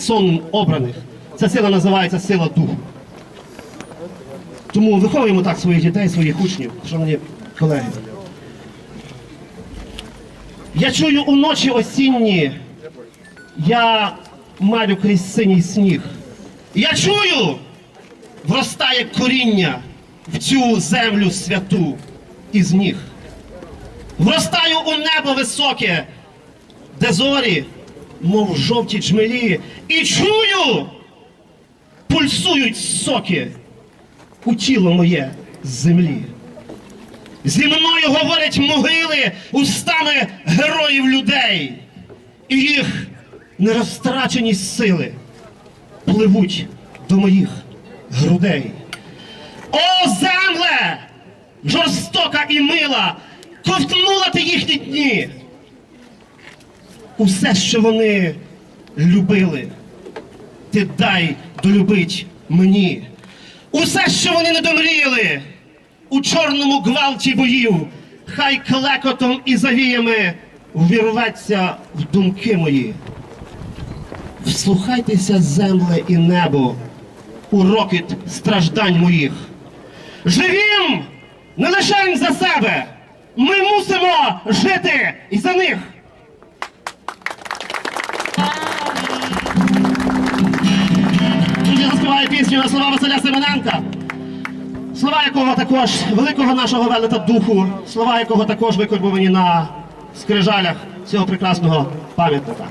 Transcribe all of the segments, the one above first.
сон обраних. Ця сила називається сила духу. Тому виховуємо так своїх дітей, своїх учнів, шановні колеги. Я чую уночі осінні, я малю крізь синій сніг. Я чую, вростає коріння в цю землю святу із ніг. Вростаю у небо високе, де зорі, мов жовті джмелі, і чую, пульсують соки у тіло моє землі. Зі мною говорять могили устами героїв людей, і їх нерозтрачені сили пливуть до моїх грудей. О, земле! Жорстока і мила, ковтнула ти їхні дні. Усе, що вони любили, ти дай долюбить мені. Усе, що вони не домріяли у чорному гвалті боїв, хай клекотом і завіями ввірветься в думки мої. Вслухайтеся, земле і небо, у рокіт страждань моїх. Живім не лише за себе. Ми мусимо жити і за них. Василя слова якого також великого нашого велета духу, слова якого також викорбовані на скрижалях цього прекрасного пам'ятника.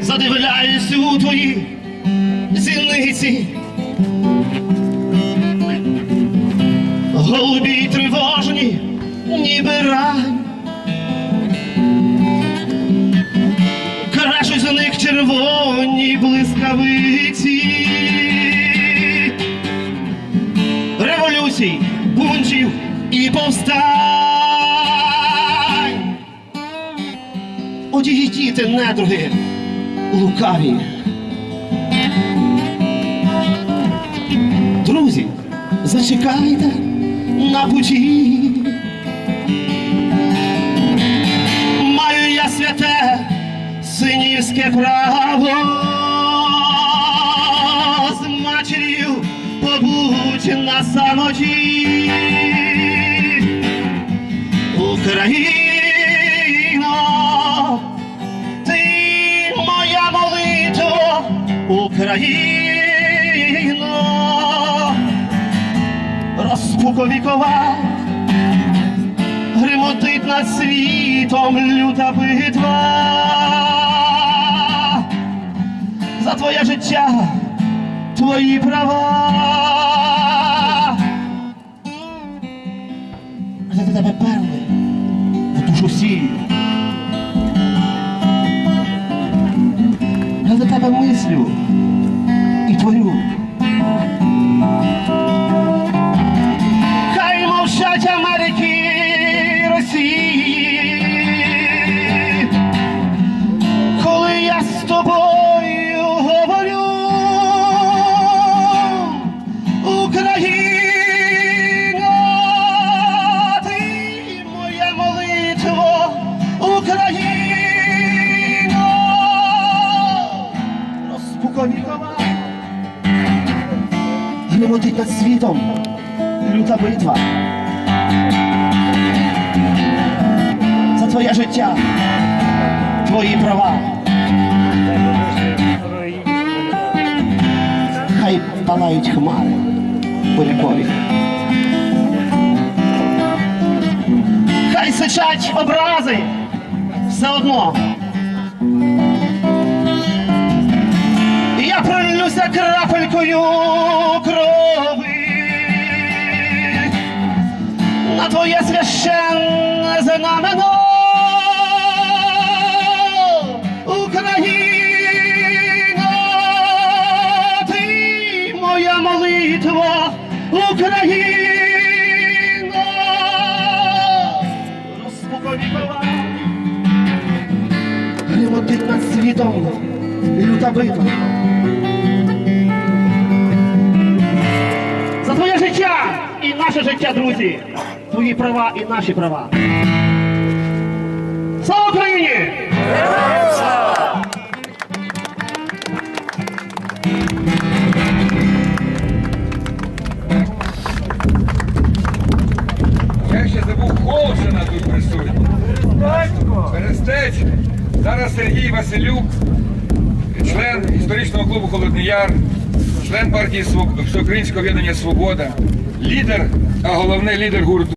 Задивляюсь у твої зіниці. Голубі й тривожні, ніби рань. Крашуть за них червоні блискавиці. Революцій, бунтів і повстань. Одійдіте, недруги, лукаві. Друзі, зачекайте на путі. Маю я святе синівське право з матір'ю побудь на самоті. Україно, ти моя молитва, Україно, розпуковікова, гримотить над світом люта битва. За твоє життя, твої права. За тебе перли в душу сію. Я за тебе мислю і творю. Гримотить над світом, люта битва. За твоє життя, твої права. Хай палають хмари бурякові. Хай сичать образи все одно. Я пролюся крапелькою крови твоє священне знамено. Україна, ти моя молитва, Україна, розпуковікова, гримотить над світом. люта битва. За твоє життя наше життя, друзі. Твої права і наші права. Слава Україні! Я ще забув Холшина тут присутній. Берестець. Зараз Сергій Василюк, член історичного клубу Холодний Яр, член партії Всеукраїнського об'єднання Свобода, лідер, а головний лідер гурту.